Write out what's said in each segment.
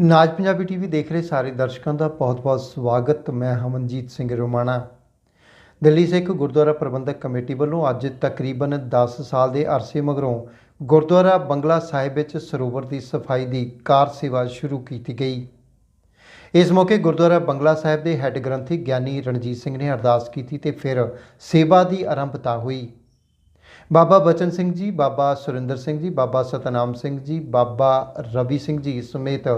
ਨਾਜ Punjabi TV ਦੇਖ ਰਹੇ ਸਾਰੇ ਦਰਸ਼ਕਾਂ ਦਾ ਬਹੁਤ-ਬਹੁਤ ਸਵਾਗਤ। ਮੈਂ ਹਮਨਜੀਤ ਸਿੰਘ ਰੋਮਾਣਾ। ਦਿੱਲੀ ਸਿੱਖ ਗੁਰਦੁਆਰਾ ਪ੍ਰਬੰਧਕ ਕਮੇਟੀ ਵੱਲੋਂ ਅੱਜ ਤਕਰੀਬਨ 10 ਸਾਲ ਦੇ ਅਰਸੇ ਮਗਰੋਂ ਗੁਰਦੁਆਰਾ ਬੰਗਲਾ ਸਾਹਿਬ ਵਿੱਚ ਸਰੋਵਰ ਦੀ ਸਫ਼ਾਈ ਦੀ ਕਾਰ ਸੇਵਾ ਸ਼ੁਰੂ ਕੀਤੀ ਗਈ। ਇਸ ਮੌਕੇ ਗੁਰਦੁਆਰਾ ਬੰਗਲਾ ਸਾਹਿਬ ਦੇ ਹੈੱਡ ਗ੍ਰੰਥੀ ਗਿਆਨੀ ਰਣਜੀਤ ਸਿੰਘ ਨੇ ਅਰਦਾਸ ਕੀਤੀ ਤੇ ਫਿਰ ਸੇਵਾ ਦੀ ਆਰੰਭਤਾ ਹੋਈ। ਬਾਬਾ ਬਚਨ ਸਿੰਘ ਜੀ, ਬਾਬਾ ਸੁਰਿੰਦਰ ਸਿੰਘ ਜੀ, ਬਾਬਾ ਸਤਨਾਮ ਸਿੰਘ ਜੀ, ਬਾਬਾ ਰਵੀ ਸਿੰਘ ਜੀ ਸਮੇਤ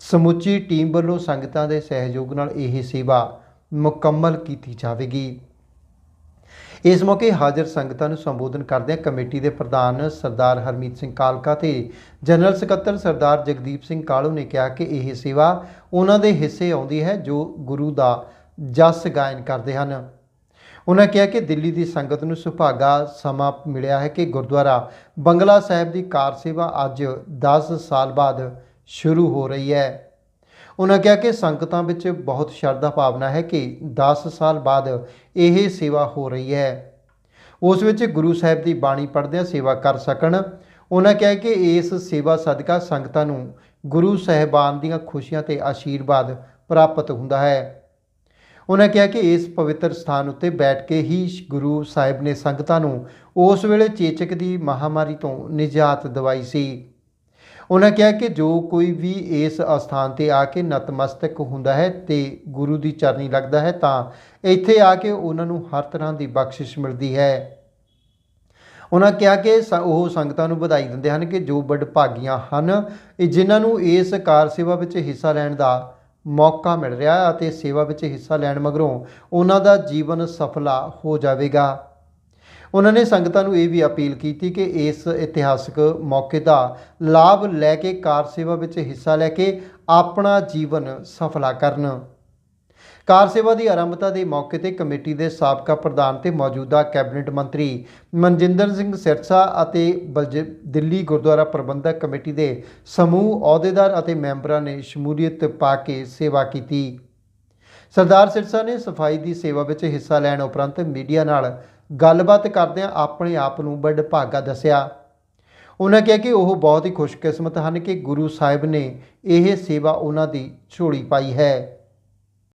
ਸਮੁੱਚੀ ਟੀਮ ਵੱਲੋਂ ਸੰਗਤਾਂ ਦੇ ਸਹਿਯੋਗ ਨਾਲ ਇਹ ਸੇਵਾ ਮੁਕੰਮਲ ਕੀਤੀ ਜਾਵੇਗੀ। ਇਸ ਮੌਕੇ ਹਾਜ਼ਰ ਸੰਗਤਾਂ ਨੂੰ ਸੰਬੋਧਨ ਕਰਦਿਆਂ ਕਮੇਟੀ ਦੇ ਪ੍ਰਧਾਨ ਸਰਦਾਰ ਹਰਮੀਤ ਸਿੰਘ ਕਾਲਕਾ ਤੇ ਜਨਰਲ ਸਕੱਤਰ ਸਰਦਾਰ ਜਗਦੀਪ ਸਿੰਘ ਕਾਲੂ ਨੇ ਕਿਹਾ ਕਿ ਇਹ ਸੇਵਾ ਉਹਨਾਂ ਦੇ ਹਿੱਸੇ ਆਉਂਦੀ ਹੈ ਜੋ ਗੁਰੂ ਦਾ ਜਸ ਗਾਇਨ ਕਰਦੇ ਹਨ। ਉਹਨਾਂ ਕਿਹਾ ਕਿ ਦਿੱਲੀ ਦੀ ਸੰਗਤ ਨੂੰ ਸੁਭਾਗਾ ਸਮਾਂ ਮਿਲਿਆ ਹੈ ਕਿ ਗੁਰਦੁਆਰਾ ਬੰਗਲਾ ਸਾਹਿਬ ਦੀ ਕਾਰ ਸੇਵਾ ਅੱਜ 10 ਸਾਲ ਬਾਅਦ ਸ਼ੁਰੂ ਹੋ ਰਹੀ ਹੈ। ਉਹਨਾਂ ਕਿਹਾ ਕਿ ਸੰਗਤਾਂ ਵਿੱਚ ਬਹੁਤ ਸ਼ਰਧਾ ਭਾਵਨਾ ਹੈ ਕਿ 10 ਸਾਲ ਬਾਅਦ ਇਹ ਸੇਵਾ ਹੋ ਰਹੀ ਹੈ। ਉਸ ਵਿੱਚ ਗੁਰੂ ਸਾਹਿਬ ਦੀ ਬਾਣੀ ਪੜ੍ਹਦਿਆਂ ਸੇਵਾ ਕਰ ਸਕਣ। ਉਹਨਾਂ ਕਿਹਾ ਕਿ ਇਸ ਸੇਵਾ ਸਦਕਾ ਸੰਗਤਾਂ ਨੂੰ ਗੁਰੂ ਸਾਹਿਬਾਨ ਦੀਆਂ ਖੁਸ਼ੀਆਂ ਤੇ ਆਸ਼ੀਰਵਾਦ ਪ੍ਰਾਪਤ ਹੁੰਦਾ ਹੈ। ਉਹਨਾਂ ਕਿਹਾ ਕਿ ਇਸ ਪਵਿੱਤਰ ਸਥਾਨ ਉੱਤੇ ਬੈਠ ਕੇ ਹੀ ਗੁਰੂ ਸਾਹਿਬ ਨੇ ਸੰਗਤਾਂ ਨੂੰ ਉਸ ਵੇਲੇ ਚੇਚਕ ਦੀ ਮਹਾਮਾਰੀ ਤੋਂ ਨਿਜਾਤ ਦਿਵਾਈ ਸੀ। ਉਹਨਾਂ ਕਿਹਾ ਕਿ ਜੋ ਕੋਈ ਵੀ ਇਸ ਅਸਥਾਨ ਤੇ ਆ ਕੇ ਨਤਮਸਤਕ ਹੁੰਦਾ ਹੈ ਤੇ ਗੁਰੂ ਦੀ ਚਰਨੀ ਲੱਗਦਾ ਹੈ, ਤਾਂ ਇੱਥੇ ਆ ਕੇ ਉਹਨਾਂ ਨੂੰ ਹਰ ਤਰ੍ਹਾਂ ਦੀ ਬਖਸ਼ਿਸ਼ ਮਿਲਦੀ ਹੈ। ਉਹਨਾਂ ਕਿਹਾ ਕਿ ਸ- ਉਹ ਸੰਗਤਾਂ ਨੂੰ ਵਧਾਈ ਦਿੰਦੇ ਹਨ ਕਿ ਜੋ ਵਡਭਾਗੀਆਂ ਹਨ ਜਿਨ੍ਹਾਂ ਨੂੰ ਇਸ ਕਾਰ ਸੇਵਾ ਵਿੱਚ ਹਿੱਸਾ ਲੈਣ ਦਾ ਮੌਕਾ ਮਿਲ ਰਿਹਾ ਹੈ ਅਤੇ ਸੇਵਾ ਵਿੱਚ ਹਿੱਸਾ ਲੈਣ ਮਗਰੋਂ ਉਹਨਾਂ ਦਾ ਜੀਵਨ ਸਫਲਾ ਹੋ ਜਾਵੇਗਾ। ਉਹਨਾਂ ਨੇ ਸੰਗਤਾਂ ਨੂੰ ਇਹ ਵੀ ਅਪੀਲ ਕੀਤੀ ਕਿ ਇਸ ਇਤਿਹਾਸਕ ਮੌਕੇ ਦਾ ਲਾਭ ਲੈ ਕੇ ਕਾਰ ਸੇਵਾ ਵਿੱਚ ਹਿੱਸਾ ਲੈ ਕੇ ਆਪਣਾ ਜੀਵਨ ਸਫਲਾ ਕਰਨ। ਕਾਰ ਸੇਵਾ ਦੀ ਆਰੰਭਤਾ ਦੇ ਮੌਕੇ ਤੇ ਕਮੇਟੀ ਦੇ ਸਾਬਕਾ ਪ੍ਰਧਾਨ ਤੇ ਮੌਜੂਦਾ ਕੈਬਨਿਟ ਮੰਤਰੀ ਮਨਜਿੰਦਰ ਸਿੰਘ ਸਿਰਸਾ ਅਤੇ ਬਲਜ- ਦਿੱਲੀ ਗੁਰਦੁਆਰਾ ਪ੍ਰਬੰਧਕ ਕਮੇਟੀ ਦੇ ਸਮੂਹ ਅਹੁਦੇਦਾਰ ਅਤੇ ਮੈਂਬਰਾਂ ਨੇ ਸ਼ਮੂਲੀਅਤ ਪਾ ਕੇ ਸੇਵਾ ਕੀਤੀ। ਸਰਦਾਰ ਸਿਰਸਾ ਨੇ ਸਫ਼ਾਈ ਦੀ ਸੇਵਾ ਵਿੱਚ ਹਿੱਸਾ ਲੈਣ ਉਪਰੰਤ ਮੀਡੀਆ ਨਾਲ ਗੱਲਬਾਤ ਕਰਦਿਆਂ ਆਪਣੇ ਆਪ ਨੂੰ ਵਡਭਾਗਾ ਦੱਸਿਆ। ਉਹਨਾਂ ਕਿਹਾ ਕਿ ਉਹ ਬਹੁਤ ਹੀ ਖੁਸ਼ਕਿਸਮਤ ਹਨ ਕਿ ਗੁਰੂ ਸਾਹਿਬ ਨੇ ਇਹ ਸੇਵਾ ਉਹਨਾਂ ਦੀ ਝੋਲੀ ਪਾਈ ਹੈ।